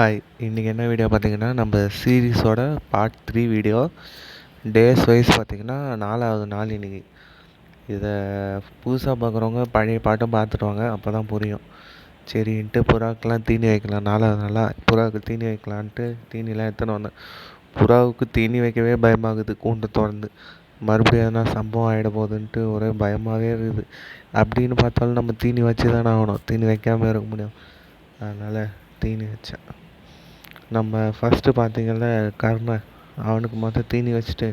Hi இன்றைக்கி என்ன video பார்த்தீங்கன்னா நம்ம சீரீஸோட part three video days wise பார்த்தீங்கன்னா நாலாவது நாள் இன்றைக்கி இதை புதுசாக பார்க்குறவங்க பழைய பாட்டும் பார்த்துட்டு வாங்க அப்போ தான் புரியும் சரின்ட்டு புறாக்கெலாம் தீனி வைக்கலாம். நாலாவது நாளாக புறாவுக்கு தீனி வைக்கலான்ட்டு தீனிலாம் எடுத்துன்னு வந்தேன். புறாவுக்கு தீனி வைக்கவே பயமாகுது கூண்டு திறந்து. மறுபடியும் எதனா சம்பவம் ஆகிட போகுதுன்ட்டு ஒரே பயமாகவே இருக்குது. அப்படின்னு பார்த்தாலும் நம்ம தீனி வச்சு தானே ஆகணும். தீனி வைக்காமல் இருக்க முடியும். அதனால் தீனி வச்சேன். நம்ம ஃபஸ்ட்டு பார்த்தீங்கன்னா கர்ண. அவனுக்கு மொதல் தீனி வச்சுட்டு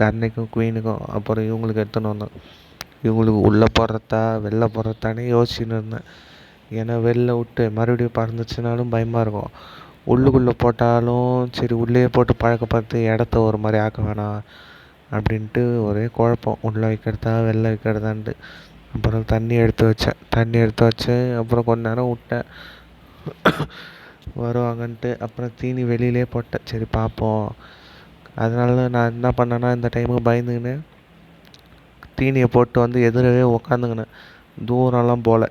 கர்ணைக்கும் குயினுக்கும் அப்புறம் இவங்களுக்கு எடுத்துன்னு வந்தோம் இவங்களுக்கு உள்ளே போடுறதா வெளில போடுறதானே யோசிச்சுன்னு இருந்தேன். ஏன்னா வெளில விட்டு மறுபடியும் பறந்துச்சுனாலும் பயமாக இருக்கும். உள்ளுக்குள்ளே போட்டாலும் சரி உள்ளேயே போட்டு பழக்கப்படுத்தி இடத்த ஒரு மாதிரி ஆக்க வேணாம் அப்படின்ட்டு ஒரே குழப்பம். உள்ளே வைக்கிறதா வெளில வைக்கிறதான்ட்டு. அப்புறம் தண்ணி எடுத்து வச்சேன். தண்ணி எடுத்து வச்சு அப்புறம் கொஞ்ச நேரம் விட்டேன். வருவாங்கன்ட்டு அப்புறம் தீனி வெளியிலே போட்டேன் சரி பார்ப்போம். அதனால நான் என்ன பண்ணேன்னா இந்த டைமுக்கு பயந்துக்கின்னு தீனியை போட்டு வந்து எதிரவே உக்காந்துக்கினேன். தூரம்லாம் போகல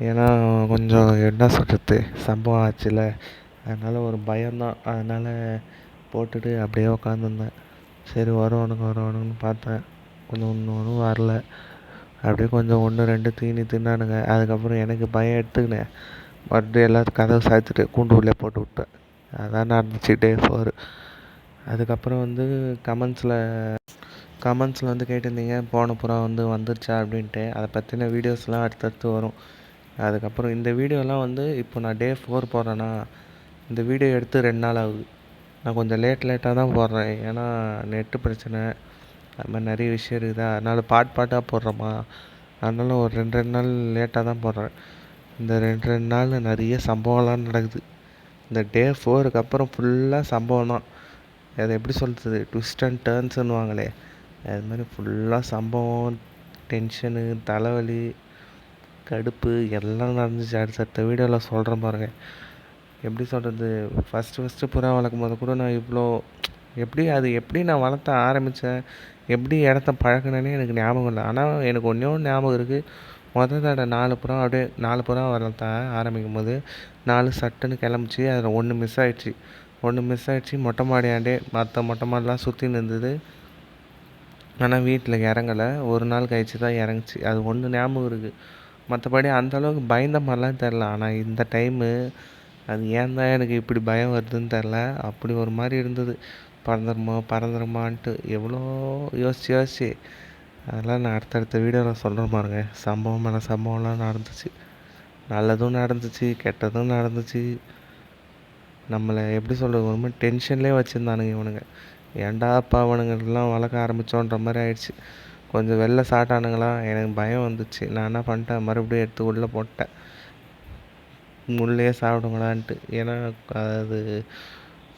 ஏன்னா கொஞ்சம் என்ன சொல்கிறது சம்பவம் ஆச்சுல. அதனால் ஒரு பயம்தான். அதனால் போட்டுட்டு அப்படியே உக்காந்துருந்தேன். சரி வருவானுங்க வருவானுங்கன்னு பார்த்தேன். கொஞ்சம் ஒன்று ஒன்றும் வரல. அப்படியே கொஞ்சம் ஒன்று ரெண்டு தீனி தின்னானுங்க. அதுக்கப்புறம் எனக்கு பயம் எடுத்துக்கினேன். மறுபடியும் எல்லாத்தையும் கதவை சாத்திட்டு கூண்டு உள்ளே போட்டு விட்டேன். அதான் நடந்துச்சு டே ஃபோர் அதுக்கப்புறம் வந்து கமெண்ட்ஸில் கமெண்ட்ஸில் வந்து கேட்டிருந்தீங்க போன புறா வந்து வந்துருச்சா அப்படின்ட்டு. அதை பற்றின வீடியோஸ்லாம் அடுத்தடுத்து வரும். அதுக்கப்புறம் இந்த வீடியோலாம் வந்து இப்போ நான் டே ஃபோர் போடுறேன்னா இந்த வீடியோ எடுத்து ரெண்டு நாள் ஆகுது. நான் கொஞ்சம் லேட் லேட்டாக தான் போடுறேன். ஏன்னா நெட்டு பிரச்சனை. அது மாதிரி நிறைய விஷயம் இருக்குதா. அதனால் பாட் பாட்டாக போடுறோமா அதனால ஒரு ரெண்டு ரெண்டு நாள் லேட்டாக தான் போடுறேன். இந்த ரெண்டு ரெண்டு நாள் நிறைய சம்பவம்லாம் நடக்குது. இந்த டே ஃபோருக்கு அப்புறம் ஃபுல்லாக சம்பவம் தான் அதை எப்படி சொல்கிறது ட்விஸ்ட் அண்ட் டேர்ன்ஸுன்னுவாங்களே அது மாதிரி ஃபுல்லாக சம்பவம் டென்ஷனு தலைவலி கடுப்பு எல்லாம் நடந்துச்சு. அடுத்தடுத்த வீடியோவில் சொல்கிறேன் பாருங்கள் எப்படி சொல்கிறது ஃபஸ்ட்டு ஃபஸ்ட்டு புறா வளர்க்கும் போது கூட நான் இவ்வளோ எப்படி அது எப்படி நான் வளர்த்த ஆரம்பித்தேன் எப்படி இடத்த பழக்கினேனே எனக்கு ஞாபகம் இல்லை. ஆனால் எனக்கு ஒன்றே ஒன்று ஞாபகம் இருக்குது மொதல் தடவை நாலு புறா அப்படியே நாலு புறா வளர்த்தேன் ஆரம்பிக்கும் போது நாலு சட்டுன்னு கிளம்புச்சி அதில் ஒன்று மிஸ் ஆகிடுச்சி ஒன்று மிஸ் ஆகிடுச்சி மொட்டை மாடியாண்டே மற்ற மொட்டை மாடிலாம் சுற்றின்னு இருந்தது. ஆனால் வீட்டில் இறங்கலை. ஒரு நாள் கழிச்சு தான் இறங்குச்சு. அது ஒன்று ஞாபகம் இருக்குது மற்றபடி அந்தளவுக்கு பயந்த மாதிரிலாம் தெரில ஆனால் இந்த டைமு அது ஏன் தான் எனக்கு இப்படி பயம் வருதுன்னு தெரில அப்படி ஒரு மாதிரி இருந்தது. பறந்துருமா பறந்துருமான்ட்டு எவ்வளோ யோசிச்சு யோசிச்சு. அதெல்லாம் நான் அடுத்தடுத்த வீடியோவில் சொல்கிறேன் பாருங்க. சம்பவம் மேலே சம்பவம்லாம் நடந்துச்சு. நல்லதும் நடந்துச்சு கெட்டதும் நடந்துச்சு. நம்மளை எப்படி சொல்கிறது ஒரு மாதிரி டென்ஷன்லேயே வச்சுருந்தானுங்க இவனுங்க. ஏன்டா அப்பா அவனுங்கெல்லாம் வளர்க்க ஆரம்பித்தோன்ற மாதிரி ஆயிடுச்சு. கொஞ்சம் வெளில சாட்டானுங்களா? எனக்கு பயம் வந்துச்சு. நான் என்ன பண்ணிட்டேன்? மறுபடியும் எடுத்து உள்ளே போட்டேன். உள்ளேயே சாப்பிடுங்களான்ட்டு. ஏன்னா அது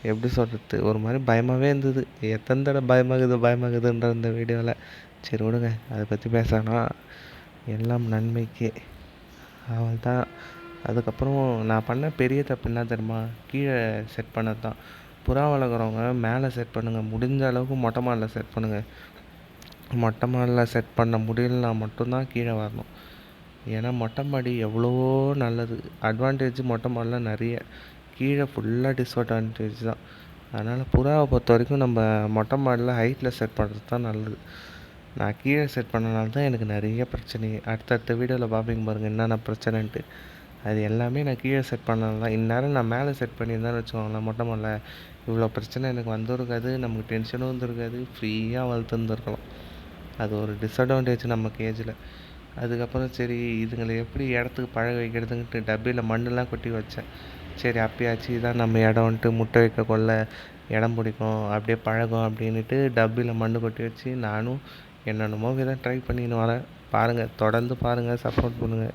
எப்படி சொல்கிறது ஒரு மாதிரி பயமாகவே இருந்தது. எத்தனை தடவை பயமாகுது பயமாகுதுன்ற இந்த வீடியோவில் சரி விடுங்க அதை பற்றி பேசனா எல்லாம் நன்மைக்கே. அவள் தான் அதுக்கப்புறம் நான் பண்ண பெரிய தப்பு என்ன தெரியுமா? கீழே செட் பண்ணது தான் புறா வளர்க்குறவங்க மேலே செட் பண்ணுங்கள் முடிஞ்ச அளவுக்கு மொட்டை மாடில் செட் பண்ணுங்கள் மொட்டை மாடில் செட் பண்ண முடியலனா மட்டும்தான் கீழே வரணும். ஏன்னா மொட்டை மாடி எவ்வளவோ நல்லது. அட்வான்டேஜ் மொட்டை மாடில் நிறைய. கீழே ஃபுல்லாக டிஸ்அட்வான்டேஜ் தான். அதனால் புறாவை பொறுத்த வரைக்கும் நம்ம மொட்டை மாடில் ஹைட்டில் செட் பண்ணுறது தான் நல்லது. நான் கீழே செட் பண்ணனால தான் எனக்கு நிறைய பிரச்சனை. அடுத்தடுத்த வீடியோவில் பார்ப்பீங்க பாருங்கள் என்னென்ன பிரச்சனைன்ட்டு. அது எல்லாமே நான் கீழே செட் பண்ணனால தான். இந்நேரம் நான் மேலே செட் பண்ணியிருந்தேன்னு வச்சுக்கோங்களேன். மொட்டை மாடியில் இவ்வளோ பிரச்சனை எனக்கு வந்திருக்காது. நமக்கு டென்ஷனும் வந்துருக்காது. ஃப்ரீயாக வளர்த்துருந்துருக்கலாம். அது ஒரு டிஸ்அட்வான்டேஜ் நம்ம கேஜில் அதுக்கப்புறம் சரி இதுங்களை எப்படி இடத்துக்கு பழக வைக்கிறதுன்ட்டு டப்பியில் மண்ணெலாம் கொட்டி வச்சேன். சரி அப்பயாச்சு இதான் நம்ம இடம்ன்ட்டு முட்டை வைக்க கொள்ள இடம் பிடிக்கும். அப்படியே பழகும் அப்படின்ட்டு டப்பியில் மண் கொட்டி வச்சு நானும் என்னென்னமோ விதம் ட்ரை பண்ணின்னு வரேன் பாருங்கள் தொடர்ந்து பாருங்கள் சப்போர்ட் பண்ணுங்கள்